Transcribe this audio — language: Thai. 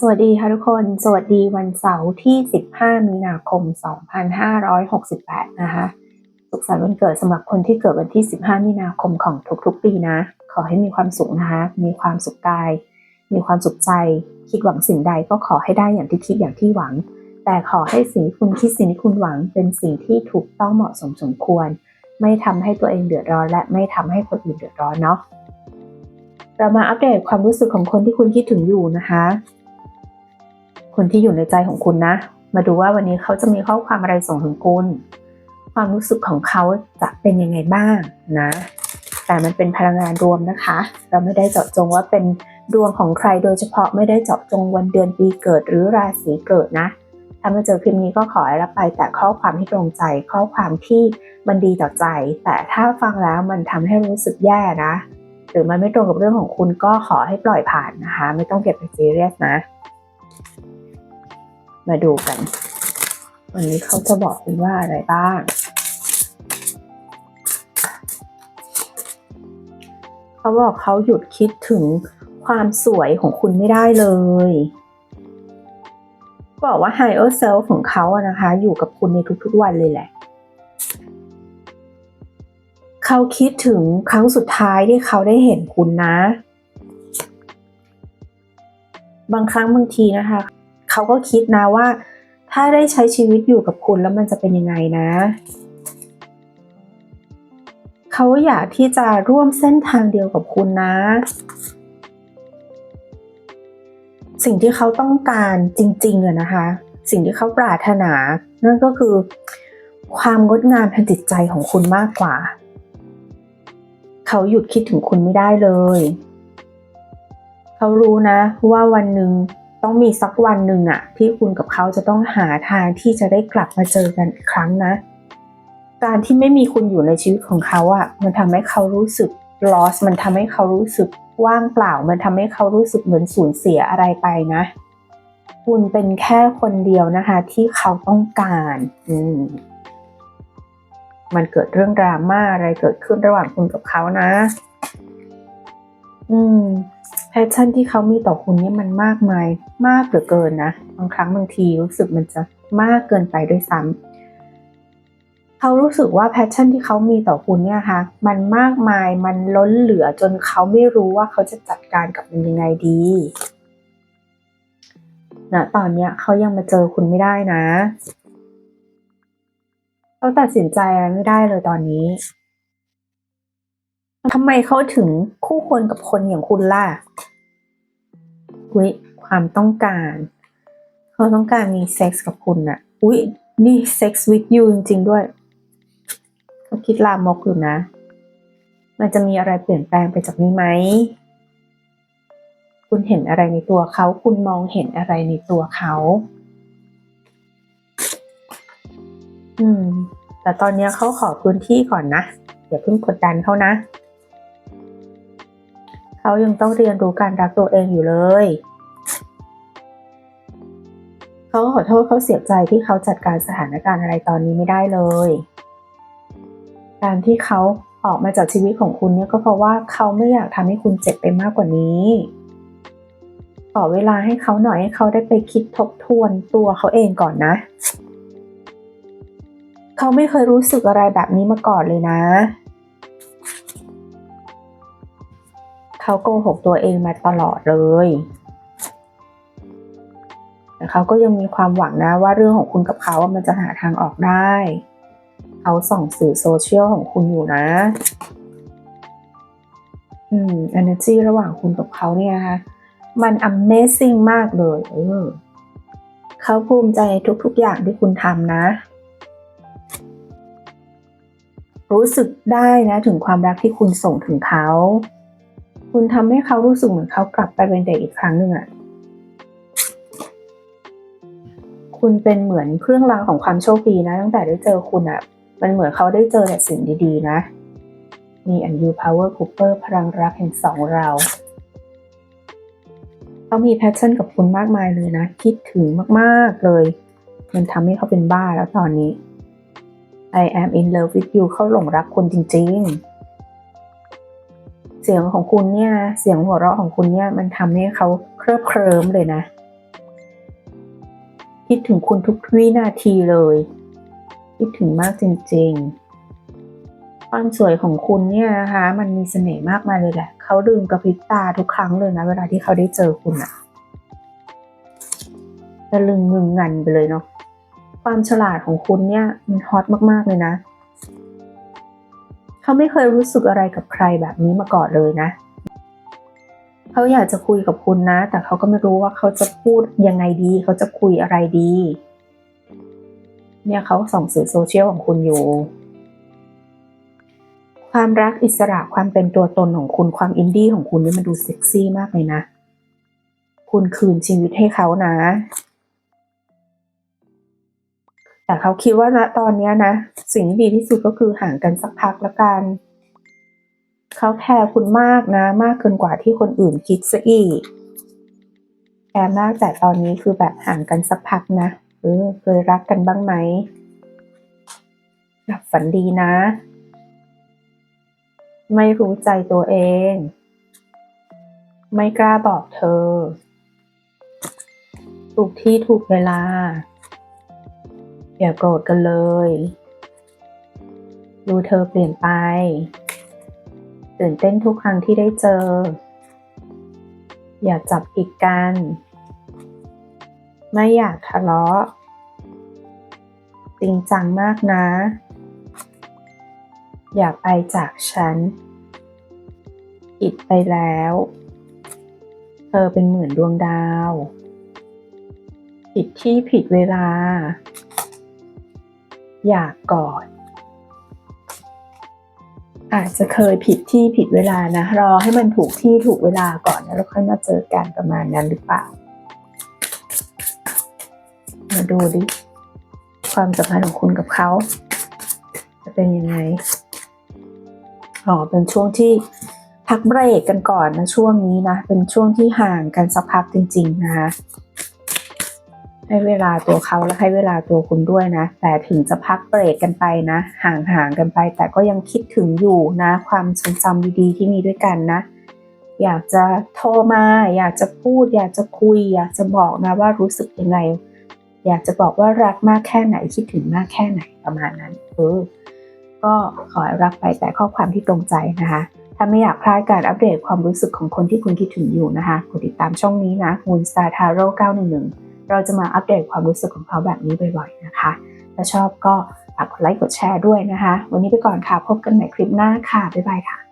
สวัสดีค่ะทุกคน สวัสดีวันเสาร์ที่ 15 มีนาคม 2568 นะคะ สุขสันต์วันเกิดสำหรับคนที่เกิดวันที่ 15 มีนาคมของทุกๆ ปีนะ ขอให้มีความสุขนะคะ มีความสุขกาย มีความสุขใจ คิดหวังสิ่งใดก็ขอให้ได้อย่างที่คิดอย่างที่หวัง แต่ขอให้สิ่งที่คุณคิดสิ่งที่คุณหวัง เป็นสิ่งที่ถูกต้องเหมาะสมสมควร ไม่ทำให้ตัวเองเดือดร้อน และไม่ทำให้คนอื่นเดือดร้อนเนาะเรามาอัปเดตความรู้สึกของคนที่คุณคิดถึงอยู่นะคะ คนที่อยู่ในใจของคุณนะ มาดูว่าวันนี้เขาจะมีข้อความอะไรส่งถึงคุณ ความรู้สึกของเขาจะเป็นยังไงบ้างนะ แต่มันเป็นพลังงานรวมนะคะ เราไม่ได้เจาะจงว่าเป็นดวงของใครโดยเฉพาะไม่ได้เจาะจงวันเดือนปีเกิดหรือราศีเกิดนะ ถ้ามาเจอคลิปนี้ก็ขอให้รับไปแต่ข้อความที่ตรงใจ ข้อความที่มันดีต่อใจ แต่ถ้าฟังแล้วมันทำให้รู้สึกแย่นะ หรือมันไม่ตรงกับเรื่องของคุณก็ขอให้ปล่อยผ่านนะคะ ไม่ต้องเก็บไปซีเรียสนะ มาดูกัน วันนี้เขาจะบอกคุณว่าอะไรบ้าง เขาบอกเขาหยุดคิดถึงความสวยของคุณไม่ได้เลยบอกว่า higher self ของเขาอะนะคะ อยู่กับคุณในทุกๆวันเลยแหละ เขาคิดถึงครั้งสุดท้ายที่เขาได้เห็นคุณนะ บางครั้งบางทีนะคะ เขาก็คิดนะว่า ถ้าได้ใช้ชีวิตอยู่กับคุณแล้วมันจะเป็นยังไงนะ เขาอยากที่จะร่วมเส้นทางเดียวกับคุณนะ สิ่งที่เขาต้องการจริงๆอะนะคะ สิ่งที่เขาปรารถนา นั่นก็คือ ความงดงามทางจิตใจของคุณมากกว่า เขาหยุดคิดถึงคุณไม่ได้เลย เขารู้นะว่าวันหนึ่ง ต้องมีสักวันหนึ่งอะที่คุณกับเขาจะต้องหาทางที่จะได้กลับมาเจอกันอีกครั้งนะ การที่ไม่มีคุณอยู่ในชีวิตของเขาอะมันทำให้เขารู้สึก loss มันทำให้เขารู้สึกว่างเปล่า มันทำให้เขารู้สึกเหมือนสูญเสียอะไรไปนะ คุณเป็นแค่คนเดียวนะคะ ที่เขาต้องการ อืมมันเกิดเรื่องดราม่าอะไรเกิดขึ้นระหว่างคุณกับเขานะ อืม แพชชั่นที่เขามีต่อคุณเนี่ยมันมากมายมากเหลือเกินนะบางครั้งบางทีรู้สึกมันจะมากเกินไปด้วยซ้ำเขารู้สึกว่าแพชชั่นที่เขามีต่อคุณเนี่ยค่ะมันมากมายมันล้นเหลือจนเขาไม่รู้ว่าเขาจะจัดการกับมันยังไงดีนะตอนเนี้ยเขายังมาเจอคุณไม่ได้นะเขาตัดสินใจอะไรไม่ได้เลยตอนนี้ ทำไมเขาถึงคู่ควรกับคนอย่างคุณล่ะอุ้ยความต้องการเขาต้องการมีเซ็กส์กับคุณอะอุ้ยนี่เซ็กส์ with you จริงๆด้วยเขาคิดลามกอยู่นะ มันจะมีอะไรเปลี่ยนแปลงไปจากนี้ไหม คุณเห็นอะไรในตัวเขา คุณมองเห็นอะไรในตัวเขา อืม แต่ตอนนี้เขาขอพื้นที่ก่อนนะ อย่าเพิ่งกดดันเขานะ เขายังต้องเรียนรู้การรักตัวเองอยู่เลย เขาขอโทษเขาเสียใจที่เขาจัดการสถานการณ์อะไรตอนนี้ไม่ได้เลย การที่เขาออกมาจากชีวิตของคุณเนี่ยก็เพราะว่าเขาไม่อยากทำให้คุณเจ็บไปมากกว่านี้ ขอเวลาให้เขาหน่อยให้เขาได้ไปคิดทบทวนตัวเขาเองก่อนนะ เขาไม่เคยรู้สึกอะไรแบบนี้มาก่อนเลยนะ เขาโกหกตัวเองมาตลอดเลยแต่เขาก็ยังมีความหวังนะว่าเรื่องของคุณกับเขาว่ามันจะหาทางออกได้ เขาส่องสื่อโซเชียลของคุณอยู่นะ อืม energy ระหว่างคุณกับเขาเนี่ยนะคะมัน amazing มากเลย เออ เขาภูมิใจในทุก ๆ อย่างที่คุณทำนะ รู้สึกได้นะ ถึงความรักที่คุณส่งถึงเขา คุณทำให้เขารู้สึกเหมือนเขากลับไปเป็นเด็กอีกครั้งหนึ่งอะคุณเป็นเหมือนเครื่องรางของความโชคดีนะ ตั้งแต่ได้เจอคุณอะมันเหมือนเขาได้เจอแต่สิ่งดีๆ นะมีอันยูพาวเวอร์คูเปอร์พลังรักแห่งสองเราเขามีแพชชั่นกับคุณมากมายเลยนะ คิดถึงมากๆเลย มันทำให้เขาเป็นบ้าแล้วตอนนี้ I am in love with you เขาหลงรักคุณจริง ๆ เสียงของคุณเนี่ยเสียงหัวเราะของคุณเนี่ยมันทำให้เขาเคลิบเคลิ้มเลยนะ คิดถึงคุณทุกวินาทีเลย คิดถึงมากจริง ๆ ความสวยของคุณเนี่ยนะคะมันมีเสน่ห์มากมายเลยแหละเขาลืมกระพริบตาทุกครั้งเลยนะเวลาที่เขาได้เจอคุณอะตะลึงงึงงันไปเลยเนาะความฉลาดของคุณเนี่ยมันฮอตมากๆเลยนะ เขาไม่เคยรู้สึกอะไรกับใครแบบนี้มาก่อนเลยนะ เขาอยากจะคุยกับคุณนะ แต่เขาก็ไม่รู้ว่าเขาจะพูดยังไงดี เขาจะคุยอะไรดี เนี่ยเขาส่องสื่อโซเชียลของคุณอยู่ความรักอิสระความเป็นตัวตนของคุณความอินดี้ของคุณนี่มันดูเซ็กซี่มากเลยนะ คุณคืนชีวิตให้เขานะ แต่เขาคิดว่าณตอนนี้นะ สิ่งที่ดีที่สุดก็คือห่างกันสักพักละกัน เขาแคร์คุณมากนะ มากเกินกว่าที่คนอื่นคิดซะอีกแคร์มากแต่ตอนนี้คือแบบห่างกันสักพักนะเออเคยรักกันบ้างไหมหลับฝันดีนะ ไม่รู้ใจตัวเอง ไม่กล้าบอกเธอ ถูกที่ถูกเวลา อย่าโกรธกันเลย ดูเธอเปลี่ยนไป ตื่นเต้นทุกครั้งที่ได้เจอ อย่าจับผิดกัน ไม่อยากทะเลาะจริงจังมากนะ อย่าไปจากฉันผิดไปแล้ว เธอเป็นเหมือนดวงดาว ผิดที่ผิดเวลา อยากกอด อาจจะเคยผิดที่ผิดเวลานะ รอให้มันถูกที่ถูกเวลาก่อนนะแล้วค่อยมาเจอกันประมาณนั้นหรือเปล่า มาดูดิ ความสัมพันธ์ของคุณกับเขา จะเป็นยังไงอ๋อเป็นช่วงที่พักเบรกกันก่อนนะช่วงนี้นะ เป็นช่วงที่ห่างกันสักพักจริง ๆ นะคะ ให้เวลาตัวเขาและให้เวลาตัวคุณด้วยนะ แต่ถึงจะพักเบรกกันไปนะห่างห่างๆกันไป แต่ก็ยังคิดถึงอยู่นะ ความทรงจำดีๆที่มีด้วยกันนะ อยากจะโทรมา อยากจะพูด อยากจะคุย อยากจะบอกนะว่ารู้สึกยังไง อยากจะบอกว่ารักมากแค่ไหนคิดถึงมากแค่ไหนประมาณนั้นเออก็ขอรักไปแต่ข้อความที่ตรงใจนะคะถ้าไม่อยากพลาดการอัปเดตความรู้สึกของคนที่คุณคิดถึงอยู่นะคะกดติดตามช่องนี้นะ Moon Star Tarot 911 เราจะมาอัปเดตความรู้สึกของเขาแบบนี้บ่อยๆนะคะ ถ้าชอบก็ฝากกดไลค์กดแชร์ด้วยนะคะ วันนี้ไปก่อนค่ะ พบกันใหม่คลิปหน้าค่ะ บ๊ายบายค่ะ